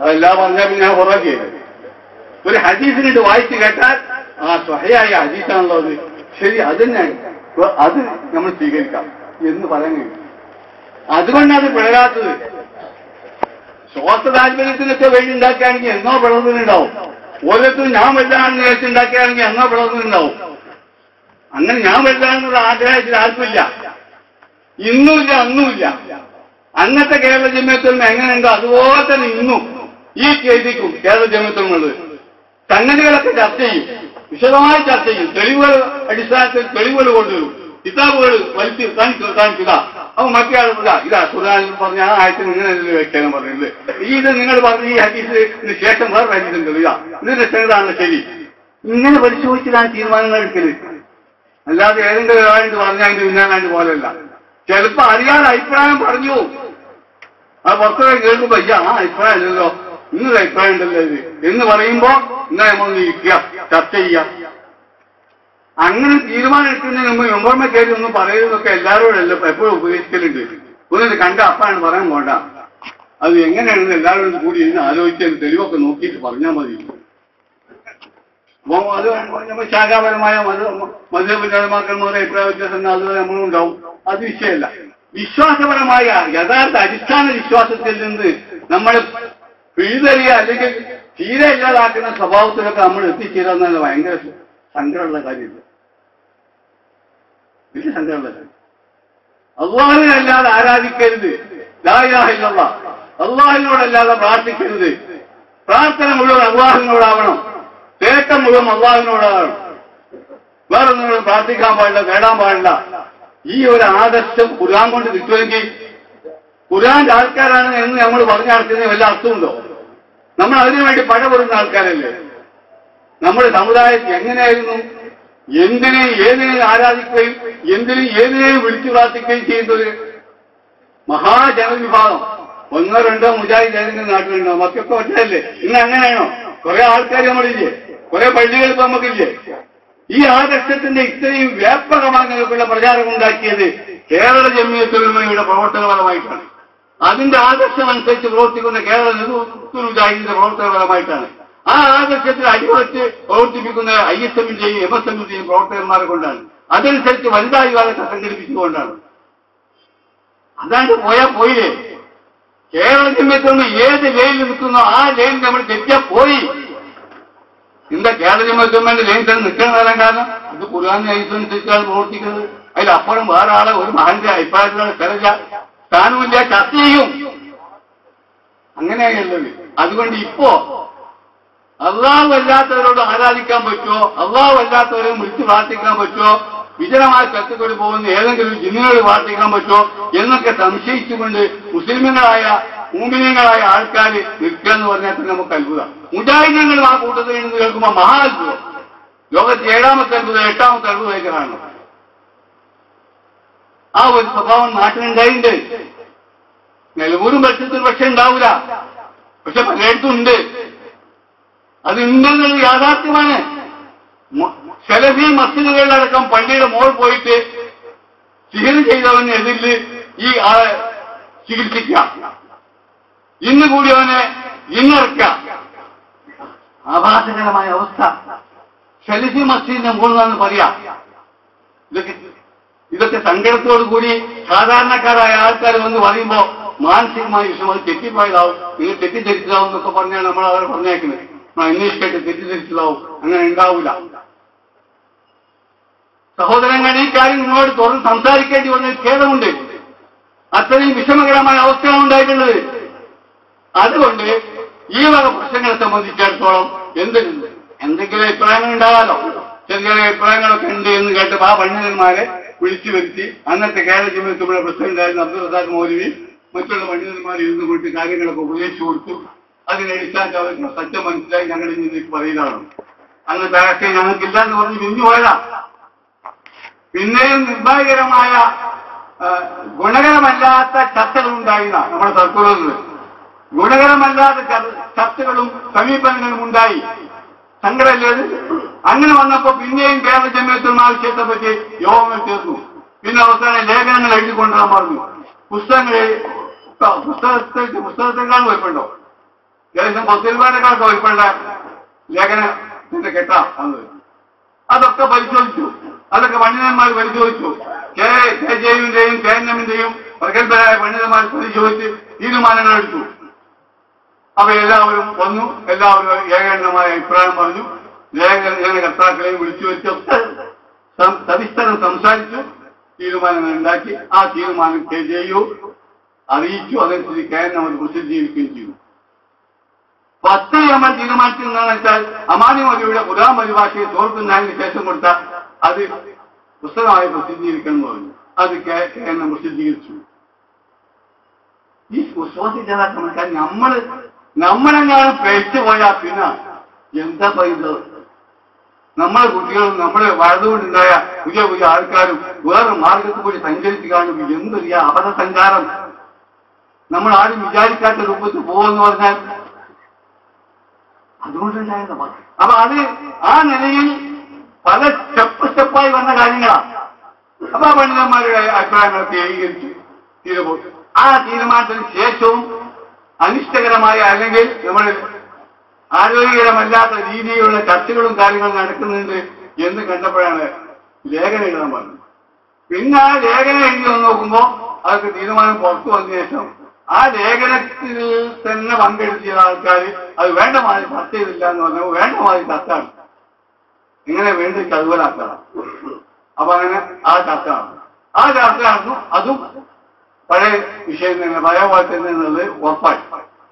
അതെല്ലാം പറഞ്ഞാൽ പിന്നെ ഞാൻ പുറകിയത് ഒരു ഹദീസിനിട്ട് വായിച്ചു കേട്ടാൽ ആ സ്വഹയായ ഹദീസാണല്ലോ അത് ശരി അത് തന്നെ അത് നമ്മൾ സ്വീകരിക്കാം എന്ന് പറയാൻ കഴിയും അതുകൊണ്ടാണ് അത് പിളരാത്തത്. ശ്വാസ താല്പര്യത്തിനൊക്കെ വേണ്ടി ഉണ്ടാക്കുകയാണെങ്കിൽ എന്നോ പിളർന്നിട്ടുണ്ടാവും. ഓരോരുത്തരും ഞാൻ വലുതാണെന്ന് വിചാരിച്ച് ഉണ്ടാക്കുകയാണെങ്കിൽ എന്നോ പിളർന്നിട്ടുണ്ടാവും. അങ്ങനെ ഞാൻ വലുതാണെന്നുള്ള ആഗ്രഹത്തിൽ ആർക്കുമില്ല. ഇന്നുമില്ല അന്നുമില്ല. അന്നത്തെ കേരള ജമ്യത്തൊന്നും എങ്ങനെയുണ്ടോ അതുപോലെ തന്നെ ഇന്നും. ഈ കേൾവിക്കും കേരള ജനത്തിനുള്ളത് സംഗതികളൊക്കെ ചർച്ച ചെയ്യും. വിശദമായി ചർച്ച ചെയ്യും. തെളിവുകൾ അടിസ്ഥാനത്തിൽ തെളിവുകൾ കൊണ്ടുവരും. കിതാബുകൾ വലിച്ച് കാണിക്കുക കാണിക്കുക. അപ്പൊ മറ്റേ ആൾ ഇതാ ഖുർആനിൽ പറഞ്ഞ ആ ആയത്തിന് ഇങ്ങനെ വ്യാഖ്യാനം പറഞ്ഞില്ലേ? ഇത് നിങ്ങൾ പറഞ്ഞ ഈ ഹദീസിന് ശേഷം വേറെ ഹദീസുണ്ട്. ഇതാ ഇതിന്റെ ചെറുതാണ് ശരി. ഇങ്ങനെ പരിശോധിച്ചിട്ടാണ് തീരുമാനങ്ങൾ എടുക്കൽ. അല്ലാതെ ഏതെങ്കിലും ഒരാളുണ്ട് പറഞ്ഞാൽ അതിന്റെ പിന്നാലാണ്ട് പോലെയല്ല. ചിലപ്പോ അറിയാതെ അഭിപ്രായം പറഞ്ഞു ആ പുറത്തുപോയി കേൾക്കുമ്പോ അയ്യ ആ അഭിപ്രായം അല്ലല്ലോ. ഇന്നൊരു അഭിപ്രായം ഉണ്ടല്ലോ ഇത്? എന്ന് പറയുമ്പോ ഇന്നാ നമ്മളൊന്ന് ഇരിക്കുക ചർച്ച ചെയ്യാം അങ്ങനെ തീരുമാനം എടുക്കുന്നതിന് മുമ്പ് മെമ്പർമ കയറി ഒന്നും പറയുന്നതൊക്കെ എല്ലാവരോടല്ല എപ്പോഴും ഉപദേശിക്കലുണ്ട്. ഒന്നിന് കണ്ട അപ്പാണ് പറയാൻ പോണ്ട. അത് എങ്ങനെയാണെന്ന് എല്ലാവരും കൂടി ഇരുന്ന് ആലോചിച്ചതിന് തെളിവൊക്കെ നോക്കിയിട്ട് പറഞ്ഞാൽ മതി. അപ്പൊ അത് ശാഖാപരമായ മത മതപരമാക്കന്മാരുടെ അഭിപ്രായ വ്യത്യാസം അത് നമ്മളുണ്ടാവും അത് വിഷയമല്ല. വിശ്വാസപരമായ യഥാർത്ഥ അടിസ്ഥാന വിശ്വാസത്തിൽ നിന്ന് നമ്മൾ പിഴുതറിയ അല്ലെങ്കിൽ തീരെ ഇല്ലാതാക്കുന്ന സ്വഭാവത്തിലൊക്കെ നമ്മൾ എത്തിച്ചേരാന്നുള്ള ഭയങ്കര സങ്കടമുള്ള കാര്യമില്ല. വലിയ സങ്കടമുള്ള കാര്യം. അള്ളാഹിനല്ലാതെ ആരാധിക്കരുത്. ലായില്ല അള്ളാഹിനോടല്ലാതെ പ്രാർത്ഥിക്കരുത്. പ്രാർത്ഥന മുഴുവൻ അള്ളാഹിനോടാവണം തേട്ടം മുഴുവൻ അള്ളാഹിനോടാവണം വേറെ പ്രാർത്ഥിക്കാൻ പാടില്ല നേടാൻ പാടില്ല. ഈ ഒരു ആദർശം ഖുർആൻ കൊണ്ട് കിട്ടുമെങ്കിൽ ഖുർആന്റെ ആൾക്കാരാണ് എന്ന് നമ്മൾ പറഞ്ഞു വല്ല അർത്ഥമുണ്ടോ? നമ്മൾ അതിനു വേണ്ടി പടപെടുന്ന ആൾക്കാരല്ലേ? നമ്മുടെ സമുദായത്തിൽ എങ്ങനെയായിരുന്നു? എന്തിനെ ഏതിനെ ആരാധിക്കുകയും എന്തിനെ ഏതിനെയും വിളിച്ചു പ്രാർത്ഥിക്കുകയും ചെയ്യുന്നത്? മഹാജനവിഭാഗം. ഒന്നോ രണ്ടോ മുജാഹിദ് ഏതെങ്കിലും നാട്ടിലുണ്ടോ? മക്കൊക്കെ ഒറ്റയല്ലേ ഇന്ന് അങ്ങനെയാണോ? കുറെ ആൾക്കാർ നമ്മളില്ലേ? കുറെ പള്ളികൾ ഇപ്പൊ നമുക്കില്ലേ? ഈ ആദർശത്തിന്റെ ഇത്രയും വ്യാപകമായി നിങ്ങൾക്കുള്ള പ്രചാരം ഉണ്ടാക്കിയത് കേരള ജമ്മിയത്തുലമയുടെ പ്രവർത്തനപരമായിട്ടാണ്. അതിന്റെ ആദർശം അനുസരിച്ച് പ്രവർത്തിക്കുന്ന കേരള നേതൃത്വ മുജാഹിദിന്റെ പ്രവർത്തനപരമായിട്ടാണ് ആ ആദർശത്തിൽ അടിവച്ച് പ്രവർത്തിപ്പിക്കുന്ന ഐ എസ് എമ്മിന്റെയും എം എസ് എമ്മിന്റെയും പ്രവർത്തകന്മാരെ കൊണ്ടാണ്. അതനുസരിച്ച് വനിതാ വിവാദത്തെ സംഘടിപ്പിച്ചുകൊണ്ടാണ്. അതാണ്ട് പോയാൽ പോയില്ലേ? കേരള ജമ്യത്തൊന്ന് ഏത് ലൈനിൽ നിൽക്കുന്നോ ആ ലൈൻ നമ്മൾ തെറ്റിയാ പോയി. എന്താ കേരള ലൈൻ തന്നെ നിൽക്കാൻ വരാൻ കാരണം? അത് ഖുർആാന്റെ അനുസരിച്ചാണ് പ്രവർത്തിക്കുന്നത്. അതിലപ്പുറം വേറെ ആളെ ഒരു മഹാന്റെ അഭിപ്രായത്തിലാണ് സ്ഥലമില്ല സ്ഥാനമില്ല ചർച്ച ചെയ്യും അങ്ങനെയാണുള്ളത്. അതുകൊണ്ട് ഇപ്പോ അള്ളാഹു അല്ലാത്തവരോട് ആരാധിക്കാൻ പറ്റുമോ? അള്ളാഹു അല്ലാത്തവരെ വിളിച്ച് പ്രാർത്ഥിക്കാൻ പറ്റുമോ? വിജനമായ ചത്തുക്കൂടി പോകുന്ന ഏതെങ്കിലും ജിന്നുകൾ പ്രാർത്ഥിക്കാൻ പറ്റുമോ? എന്നൊക്കെ സംശയിച്ചുകൊണ്ട് മുസ്ലിമുകളായ മൂമിനങ്ങളായ ആൾക്കാർ നിൽക്കുക എന്ന് പറഞ്ഞാൽ തന്നെ നമുക്ക് അത്ഭുതം. മുജാഹിദീങ്ങളും ആ കൂട്ടത്തിൽ നിന്ന് കേൾക്കുമ്പോൾ മഹാ അത്ഭുതം. ലോകത്തെ ഏഴാമത്തെ അത്ഭുതം എട്ടാമത്തെ അത്ഭുതമായിട്ട് കാണണം ആ ഒരു സ്വഭാവം നാട്ടിലുണ്ടായിട്ടുണ്ട്. നിലവൂരും പരിസരത്തിൽ പക്ഷെ ഉണ്ടാവില്ല പക്ഷെ പലയിടത്തും ഉണ്ട്. അത് ഉണ്ടെന്നുള്ളത് യാഥാർത്ഥ്യമാണ്. സെലഫി മസ്ജിദുകളിലടക്കം പള്ളിയുടെ മോൾ പോയിട്ട് ചികിത്സ ചെയ്തവന് എതിരിൽ ഈ ആളെ ചികിത്സിക്കാം ഇന്ന് കൂടി അവനെ ഇന്നിറക്കാം ആഭാസകരമായ അവസ്ഥ. സെലഫി മസ്ജിദിന്റെ മുകളിലാണ് പറയാം. ഇതൊക്കെ ഇതൊക്കെ സങ്കടത്തോടുകൂടി സാധാരണക്കാരായ ആൾക്കാർ വന്ന് പറയുമ്പോ മാനസികമായി വിഷമം അത് തെറ്റിപ്പോയതാവും. നിങ്ങൾ തെറ്റിദ്ധരിച്ചതാവും എന്നൊക്കെ പറഞ്ഞാണ് നമ്മൾ അവരെ പറഞ്ഞേക്കുന്നത്. നമ്മൾ അന്വേഷിക്കട്ടെ തെറ്റിദ്ധരിച്ചതാവും. അങ്ങനെ ഉണ്ടാവില്ല സഹോദരങ്ങൾ ഈ കാര്യം നിങ്ങളോട് തുറന്ന് സംസാരിക്കേണ്ടി വന്ന ഖേദമുണ്ട്. അത്രയും വിഷമകരമായ അവസ്ഥയാണ് ഉണ്ടായിട്ടുള്ളത്. അതുകൊണ്ട് ഈ വക പ്രശ്നങ്ങളെ സംബന്ധിച്ചിടത്തോളം എന്തെങ്കിലും എന്തെങ്കിലും അഭിപ്രായങ്ങൾ ഉണ്ടാകാലോ? ചെറിയ അഭിപ്രായങ്ങളൊക്കെ ഉണ്ട് എന്ന് കേട്ട് ആ പണ്ഡിതന്മാരെ വിളിച്ചു വരുത്തി. അന്നത്തെ കേരള ജീവിതത്തിലുള്ള പ്രസിഡന്റായിരുന്ന അബ്ദുൾ റസാഖ് മൗലവി മറ്റുള്ള പണ്ഡിതന്മാർ ഇരുന്ന് കൊണ്ട് കാര്യങ്ങളൊക്കെ ഉപദേശിച്ചു കൊടുത്തു. അതിനടിസ്ഥാനത്തിൽ അവർക്ക് സത്യം മനസ്സിലായി ഞങ്ങൾ ഇന്ന് പറയുന്നതാണ് അന്നത്തെ രാഷ്ട്രീയം ഞങ്ങൾക്കില്ല എന്ന് പറഞ്ഞ് പിരിഞ്ഞു പോയതാ. പിന്നെയും നിർഭാഗ്യകരമായ ഗുണകരമല്ലാത്ത ചർച്ചകൾ ഉണ്ടായി നമ്മുടെ സർക്കുലറിൽ. ഗുണകരമല്ലാത്ത ചർ- ചർച്ചകളും സമീപനങ്ങളും ഉണ്ടായി. സങ്കടമല്ലേ? അങ്ങനെ വന്നപ്പോ പിന്നെയും കേരള ആവശ്യത്തെ പറ്റി യോഗങ്ങൾ ചേർന്നു. പിന്നെ അവസാനം ലേഖനങ്ങൾ എഴുതിക്കൊണ്ടുവരാൻ പറഞ്ഞു. പുസ്തകങ്ങൾ പുസ്തകത്തെ പുസ്തകത്തെക്കാൾ കുഴപ്പമുണ്ടോ ഏകദേശം പത്തിരുപതിനേക്കാൾ വലിപ്പമുള്ള ലേഖനത്തിന്റെ കെട്ടാ അന്ന് അതൊക്കെ പരിശോധിച്ചു. അതൊക്കെ പണ്ഡിതന്മാർ പരിശോധിച്ചു. കെ കെ ജെയുവിന്റെയും കെ എൻ എമ്മിന്റെയും പ്രഗത്ഭരായ പണ്ഡിതന്മാർ പരിശോധിച്ച് തീരുമാനങ്ങൾ എടുത്തു. അപ്പൊ എല്ലാവരും വന്നു. എല്ലാവരും ഏകണ്ഠമായ അഭിപ്രായം പറഞ്ഞു. ലേഖന കർത്താക്കളെ വിളിച്ചു വെച്ചൊക്കെ സവിസ്തരം സംസാരിച്ചു തീരുമാനങ്ങൾ ഉണ്ടാക്കി. ആ തീരുമാനം ജെയു അറിയിച്ചു. അതനുസരിച്ച് കെ എൻ എം അത് പ്രസിദ്ധീകരിക്കുകയും ചെയ്തു. പത്ത് നമ്മൾ തീരുമാനിക്കുന്നതെന്ന് വെച്ചാൽ അമാനി മൊഴിയുടെ ഉദാ പരിഭാഷയെ തോർക്കുന്നതിന് ശേഷം കൊടുത്ത അത് പുസ്തകമായി പ്രസിദ്ധീകരിക്കണം എന്ന് പറഞ്ഞു. അത് കെ കെ എൻ പ്രസിദ്ധീകരിച്ചു. ഈ വിശ്വാസിച്ചാൽ നമ്മൾ നമ്മളെങ്ങാനും പേച്ചു പോയാൽ പിന്നെ എന്താ പറയുന്നത്? നമ്മളെ കുട്ടികളും നമ്മളെ വളർന്നുകൊണ്ടുണ്ടായ പുതിയ പുതിയ ആൾക്കാരും വേറെ മാർഗത്തിൽ കൂടി സഞ്ചരിച്ചു കാണുമ്പോൾ എന്തൊരു അപഥസഞ്ചാരം നമ്മൾ ആരും വിചാരിക്കാത്ത രൂപത്തിൽ പോകുമെന്ന് പറഞ്ഞാൽ അതുകൊണ്ടുണ്ടായിരുന്ന അപ്പൊ അത് ആ നിലയിൽ പല സ്റ്റെപ്പ് സ്റ്റെപ്പായി വന്ന കാര്യങ്ങളാണ് അപ്പൊ ആ പണ്ഡിതന്മാരുടെ അഭിപ്രായങ്ങളൊക്കെ ഏകീകരിച്ചു തീരുമാനം ആ തീരുമാനത്തിന് ശേഷവും അനിഷ്ടകരമായ അല്ലെങ്കിൽ നമ്മൾ ആരോഗ്യകരമല്ലാത്ത രീതിയിലുള്ള ചർച്ചകളും കാര്യങ്ങളും നടക്കുന്നുണ്ട് എന്ന് കണ്ടപ്പോഴാണ് ലേഖനം എഴുതാൻ പറഞ്ഞത് പിന്നെ ആ ലേഖനം എഴുതി നോക്കുമ്പോൾ നോക്കുമ്പോ അതൊക്കെ തീരുമാനം പുറത്തു വന്ന ശേഷം ആ ലേഖനത്തിൽ തന്നെ പങ്കെടുത്തിയ ആൾക്കാർ അത് വേണ്ട മാതിരി ചർച്ച ചെയ്തില്ല എന്ന് പറഞ്ഞാൽ വേണ്ട മാതിരി ചർച്ചയാണ് ഇങ്ങനെ വേണ്ടി ചതുവലാക്കണം അപ്പൊ അങ്ങനെ ആ ചർച്ച ആ ചർച്ച നടന്നു. അതും പഴയ വിഷയം തന്നെ പഴയ പോലെ തന്നെ എന്നുള്ളത് ഉറപ്പായി.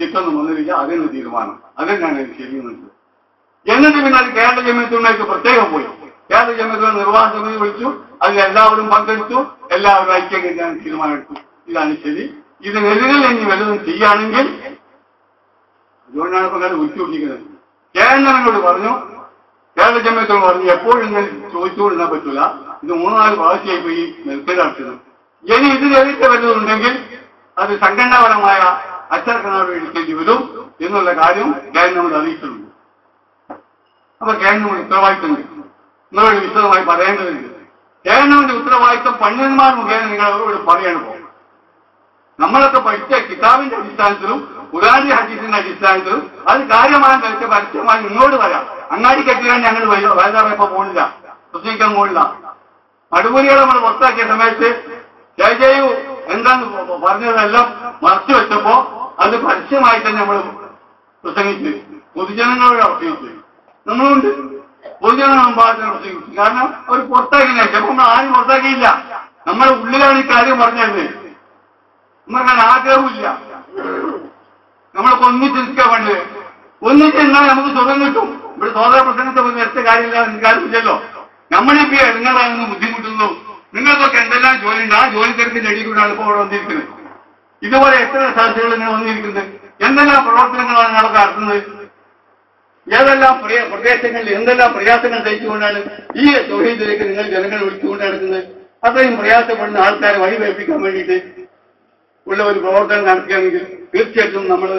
ചിത്തൊന്നും വന്നിരിക്കുക അതിനൊരു തീരുമാനം. അതിന് ഞാൻ എനിക്ക് ചെയ്യുന്നുണ്ട്. എന്നിട്ട് പിന്നെ അത് കേരള ജമ്യത്തിലേക്ക് പ്രത്യേകം പോയി. കേരള ജമ്യത്തിൽ നിർവാഹ സമിതി വിളിച്ചു അതിൽ എല്ലാവരും പങ്കെടുത്തു എല്ലാവരും ഐക്യം ഞാൻ തീരുമാനമെടുത്തു. ഇതാണ് ശരി. ഇതിനെതിരെ ഇനി വലുതും ചെയ്യുകയാണെങ്കിൽ അതുകൊണ്ടാണ് ഇപ്പൊ കാര്യം ഉറ്റുപിടിക്കുന്നത് കേന്ദ്രങ്ങളോട് പറഞ്ഞു കേരള ജമ്യത്തോട് പറഞ്ഞു എപ്പോഴും ഇങ്ങനെ ചോദിച്ചുകൊണ്ടിരുന്നാൻ പറ്റൂല. ഇത് മൂന്നാൽ പ്രാവശ്യമായി പോയി നടത്തുന്നത് ഇനി ഇതിനെതിരെ വല്ലതുണ്ടെങ്കിൽ അത് സംഘടനാപരമായ അച്ചടക്ക എടുക്കേണ്ടി വരും എന്നുള്ള കാര്യം ഗവൺമെന്റ് അറിയിച്ചിട്ടുണ്ട് അപ്പൊ കേന്ദ്രം ഉത്തരവാദിത്തം നിങ്ങളോട് വിശദമായി പറയേണ്ടതുണ്ട് ഗവൺമെന്റ് ഉത്തരവാദിത്തം പണ്ഡിതന്മാർ മുഖേന നിങ്ങളോട് പറയണം പോകും നമ്മളൊക്കെ പഠിച്ച കിതാബിന്റെ അടിസ്ഥാനത്തിലും ഉദാഹരണ ഹജീസിന്റെ അടിസ്ഥാനത്തിലും അത് കാര്യമായ നിലയ്ക്ക് പരസ്യമായി നിങ്ങളോട് വരാം അങ്ങാടി കെട്ടിയാൽ ഞങ്ങൾ വലുതായപ്പോ പോണില്ല പ്രസംഗിക്കാൻ പോണില്ല മടുപുരികളെ നമ്മൾ പുറത്താക്കിയ സമയത്ത് ജയജയു എന്താന്ന് പ- പറഞ്ഞതെല്ലാം മറച്ചു വെച്ചപ്പോ അത് പരസ്യമായി തന്നെ നമ്മൾ പ്രസംഗിച്ച് പൊതുജനങ്ങളുടെ പ്രസംഗിച്ചു നമ്മളുണ്ട്. പൊതുജന മുമ്പാകത്തിന് പ്രസംഗിച്ചു കാരണം അവർ പുറത്താക്കിയ ചിലപ്പോൾ നമ്മൾ ആരും പുറത്താക്കിയില്ല. നമ്മുടെ ഉള്ളിലാണ് ഈ കാര്യം പറഞ്ഞത്. നമുക്ക് ആഗ്രഹമില്ല നമ്മളൊക്കെ ഒന്നിച്ച് നിൽക്കാൻ വേണ്ടത് ഒന്നിച്ച് നിന്നാൽ നമുക്ക് സുഖം കിട്ടും. ഇവിടെ സോദര പ്രസംഗത്തെ നേരത്തെ കാര്യമില്ല കാര്യമില്ലല്ലോ നമ്മളിപ്പോ നിങ്ങളാണെന്ന് ബുദ്ധിമുട്ടുന്നു. നിങ്ങൾക്കൊക്കെ എന്തെല്ലാം ജോലി ഉണ്ട് ആ ജോലി അടിയിൽ കൂടാണ് ഇപ്പോൾ ഇവിടെ വന്നിരിക്കുന്നത്. ഇതുപോലെ എത്ര സാധ്യതകൾ ഇങ്ങനെ വന്നിരിക്കുന്നത്? എന്തെല്ലാം പ്രവർത്തനങ്ങളാണ് നിങ്ങളൊക്കെ നടത്തുന്നത്? ഏതെല്ലാം പ്രദേശങ്ങളിൽ എന്തെല്ലാം പ്രയാസങ്ങൾ സഹിച്ചുകൊണ്ടാണ് ഈ തൊഴിലിലേക്ക് നിങ്ങൾ ജനങ്ങൾ വിളിച്ചുകൊണ്ട് നടക്കുന്നത്? അത്രയും പ്രയാസപ്പെടുന്ന ആൾക്കാരെ വഴിവേൽപ്പിക്കാൻ വേണ്ടിയിട്ട് ഉള്ള ഒരു പ്രവർത്തനം നടത്തുകയാണെങ്കിൽ തീർച്ചയായിട്ടും നമ്മൾ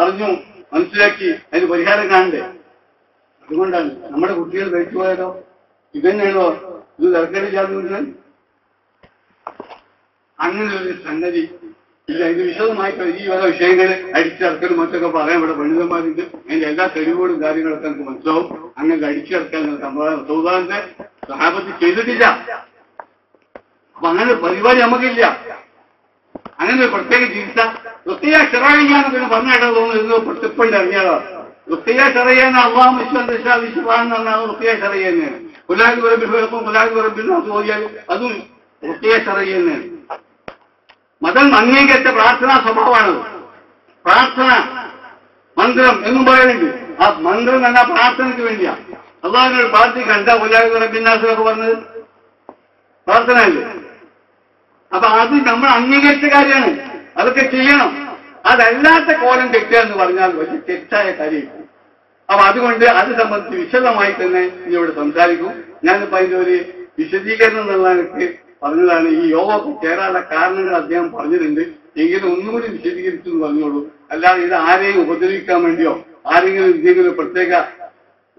അറിഞ്ഞു മനസ്സിലാക്കി അതിന് പരിഹാരം കാണണ്ടേ? അതുകൊണ്ടാണ് നമ്മുടെ കുട്ടികൾ കഴിച്ചു പോയാലോ ഇതന്നെയാണോ ഇത് തിരക്കേടില്ലാതെ അങ്ങനെ ഒരു സംഗതി ഇല്ല. ഇത് വിശദമായി ഈ വക വിഷയങ്ങൾ അടിച്ചിറക്കലും മറ്റൊക്കെ പറയാൻ ഇവിടെ പണ്ഡിതന്മാരുണ്ട്. അതിന്റെ എല്ലാ തെരുവുകളും കാര്യങ്ങളൊക്കെ നമുക്ക് മനസ്സിലാവും. അങ്ങനെ അടിച്ചിറക്കാൻ സമ്പ്രദായം സൗദാന്റെ സഹാബത്ത് ചെയ്തിട്ടില്ല. അപ്പൊ അങ്ങനെ പരിപാടി നമുക്കില്ല. അങ്ങനെ ഒരു പ്രത്യേക ചികിത്സ. വൃത്തിയാ ചെറിയാണ് പിന്നെ പറഞ്ഞു കേട്ടോ തോന്നുന്നു. പൊട്ടിപ്പണ്ട് ഇറങ്ങിയതാ വൃത്തിയാ ചെറിയാണ് അള്ളാഹ് വിശ്വാസ വിശ്വാസം എന്നാണ് റുക്കിയ ഷെറയ്യെന്നാണ് കുലാഗ് പറമ്പിൽ കുലാഗ് പറമ്പിൽ അത് ഓതിയാൽ അതും റുക്കിയ ഷെറയ്യെന്നാണ് മതം അംഗീകരിച്ച പ്രാർത്ഥനാ സ്വഭാവമാണ്. പ്രാർത്ഥന മന്ത്രം എന്നും പറയുന്നുണ്ട്. ആ മന്ത്രം തന്നെ പ്രാർത്ഥനയ്ക്ക് വേണ്ടിയാ. അള്ളാഹിനോട് പ്രാർത്ഥിക്കാൻ എന്താ കുലാഗ് റബ്ബിന്നാസൊക്കെ പറഞ്ഞത്. പ്രാർത്ഥന അല്ലേ അപ്പൊ അത് നമ്മൾ അംഗീകരിച്ച കാര്യമാണ്. അതൊക്കെ ചെയ്യണം. അതല്ലാത്ത കോലം തെറ്റുക എന്ന് പറഞ്ഞാൽ വലിയ തെറ്റായ കാര്യമായിരിക്കും അപ്പൊ അതുകൊണ്ട് അത് സംബന്ധിച്ച് വിശദമായി തന്നെ ഇവിടെ സംസാരിക്കും. ഞാനിപ്പോ അതിന്റെ ഒരു വിശദീകരണം എന്നുള്ള എനിക്ക് പറഞ്ഞതാണ്. ഈ യോഗമൊക്കെ ചേരാനുള്ള കാരണങ്ങൾ അദ്ദേഹം പറഞ്ഞിട്ടുണ്ട്. എങ്കിലും ഒന്നുകൂടി വിശദീകരിച്ചു എന്ന് പറഞ്ഞോളൂ. അല്ലാതെ ഇത് ആരെയും ഉപദ്രവിക്കാൻ വേണ്ടിയോ ആരെങ്കിലും എന്തെങ്കിലും പ്രത്യേക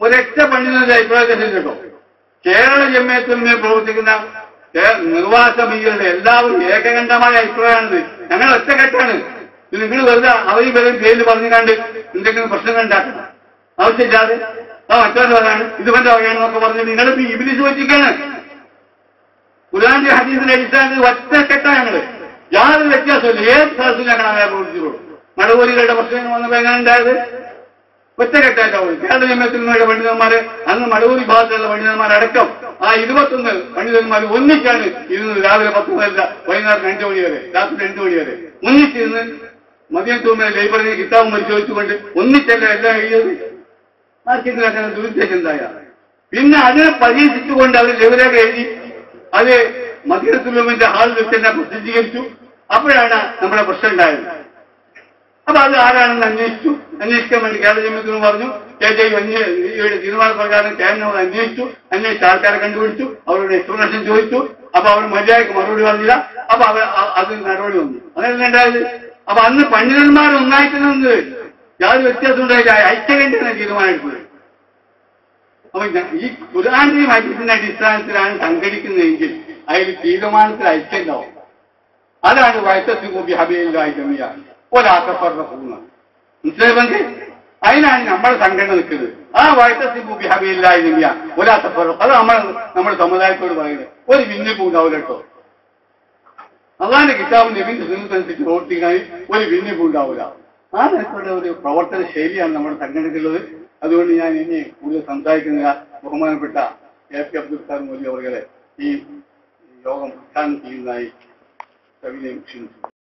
ഒരൊറ്റ പണ്ഡിതന്റെ അഭിപ്രായത്തിൽ കേട്ടോ. കേരള ജമ്യത്തിന് പ്രവർത്തിക്കുന്ന നിർവാസമികളുടെ എല്ലാവരും ഏകകണ്ഠമായ അഭിപ്രായമാണിത്. ഞങ്ങൾ ഒറ്റക്കെട്ടാണ്. നിങ്ങൾ വെറുതെ അവരും പേരും പേരിൽ പറഞ്ഞു കണ്ട് എന്തെങ്കിലും പ്രശ്നങ്ങൾ ഉണ്ടാക്കണം. ആവശ്യമില്ലാതെ ആ മറ്റവന്റെ വകയാണ് ഇത് വന്റെ വകയാണെന്നൊക്കെ പറഞ്ഞ് നിങ്ങളിപ്പോ ഇബിലിസ് വെച്ചിരിക്കാണ് ഖുർആന്റെ ഹദീസിന്റെ അടിസ്ഥാനത്തിൽ ഒറ്റക്കെട്ട ഞങ്ങൾ. യാതൊരു വ്യത്യാസമില്ല ഏത് സ്ഥലത്തും ഞങ്ങൾ അങ്ങനെ പ്രവർത്തിച്ചുള്ളൂ മടവൂരികളുടെ പ്രശ്നങ്ങൾ വന്നപ്പോ എങ്ങനെ ഉണ്ടായത്? ഒറ്റക്കെട്ടായിട്ടാവും കേരള ജമ്യത്തിന്മാരുടെ പണ്ഡിതന്മാര് അന്ന് മടവൂരി ഭാഗത്തുള്ള പണ്ഡിതന്മാരടക്കം ആ ഇരുപത്തൊന്ന് പണ്ഡിതന്മാർ ഒന്നിച്ചാണ് ഇരുന്ന് രാവിലെ പത്ത് മുതലല്ല വൈകുന്നേരം രണ്ടു മണി വരെ രാത്രി രണ്ടു മണി വരെ. ഒന്നിച്ചിരുന്ന് മദ്യം മദിയത്തൂമിലെ ലൈബ്രറി കിതാബും പരിശോധിച്ചുകൊണ്ട് ഒന്നിച്ചല്ല എല്ലാം എഴുതിയത്. മാർക്കറ്റിൽ അങ്ങനെ ദുരുദ്ദേശം എന്തായ പിന്നെ അതിനെ പരീക്ഷിച്ചുകൊണ്ട് അവർ ലഘുരേഖ എഴുതി അത് മദീനത്തുലൂമിന്റെ ഹാൾ വെച്ചെന്നെ പ്രസിദ്ധീകരിച്ചു. അപ്പോഴാണ് നമ്മുടെ പ്രശ്നം ഉണ്ടായത്. അപ്പൊ അത് ആരാണെന്ന് അന്വേഷിച്ചു. അന്വേഷിക്കാൻ വേണ്ടി കേരള ജമ്യത്തിന് പറഞ്ഞു കെ ജെ അന്വേഷിയുടെ തീരുമാന പ്രകാരം കേരളം അന്വേഷിച്ചു. അന്വേഷിച്ച ആൾക്കാരെ കണ്ടുപിടിച്ചു. അവരോട് എക്സ്പ്ലനേഷൻ ചോദിച്ചു. അപ്പൊ അവർ മര്യാദയ്ക്ക് മറുപടി പറഞ്ഞില്ല. അപ്പൊ അവർ അത് നടപടി വന്നു. അങ്ങനെയല്ല ഉണ്ടായത്? അപ്പൊ അന്ന് പണ്ഡിതന്മാർ ഒന്നായിട്ട് നിന്ന് യാതൊരു വ്യത്യാസം ഉണ്ടായില്ല. ഐക്യകണ്ഠന തീരുമാനം എടുത്തത് അപ്പൊ ഈ ഖുർആാന്റെ ഹദീസിന്റെ അടിസ്ഥാനത്തിലാണ് സംഘടിക്കുന്നതെങ്കിൽ അതിൽ തീരുമാനത്തിൽ ഐക്യം അതാണ് വയറ്റസിബി ഹബിയിലായി ജമിയ ഒരാക്കപ്പെടുന്ന മനസ്സിലായി അതിനാണ് നമ്മുടെ സംഘടന നിൽക്കുന്നത്. ആ വയസ്സത്തിൽ കൂടി ജമിയ ഒരാക്കപ്പെടുന്നു അത് നമ്മൾ നമ്മുടെ സമുദായത്തോട് പറയുന്നത്. ഒരു ഭിന്നിപ്പും ഉണ്ടാവില്ല കേട്ടോ. അതാണ് കിതാബ് നബിന്റെ സുന്നത്തനുസരിച്ച് പ്രവർത്തിക്കാൻ ഒരു ഭിന്നിപ്പും ഉണ്ടാവില്ല. ആ തരത്തിലുള്ള ഒരു പ്രവർത്തന ശൈലിയാണ് നമ്മുടെ സംഘടനയ്ക്കുള്ളത് അതുകൊണ്ട് ഞാൻ ഇനി കൂടുതൽ സംസാരിക്കുന്ന ബഹുമാനപ്പെട്ട എ പി അബ്ദുൽ ഖാൻ മോലി അവരുടെ ഈ യോഗം ഉദ്ഘാടനം ചെയ്യുന്നതായി കവിതയും ക്ഷണിച്ചു